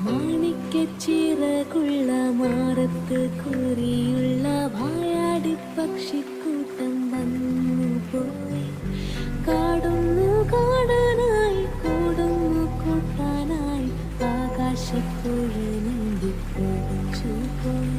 മാണിക്കച്ചിറകുള്ള മാറത്ത് കുറിയുള്ള വായാടി പക്ഷിക്കൂട്ടം വന്നു പോയി. കാടുന്നു കാടാനായി കൂടുന്നു കൂട്ടാനായി ആകാശപ്പുഴ നീന്തി പോയി.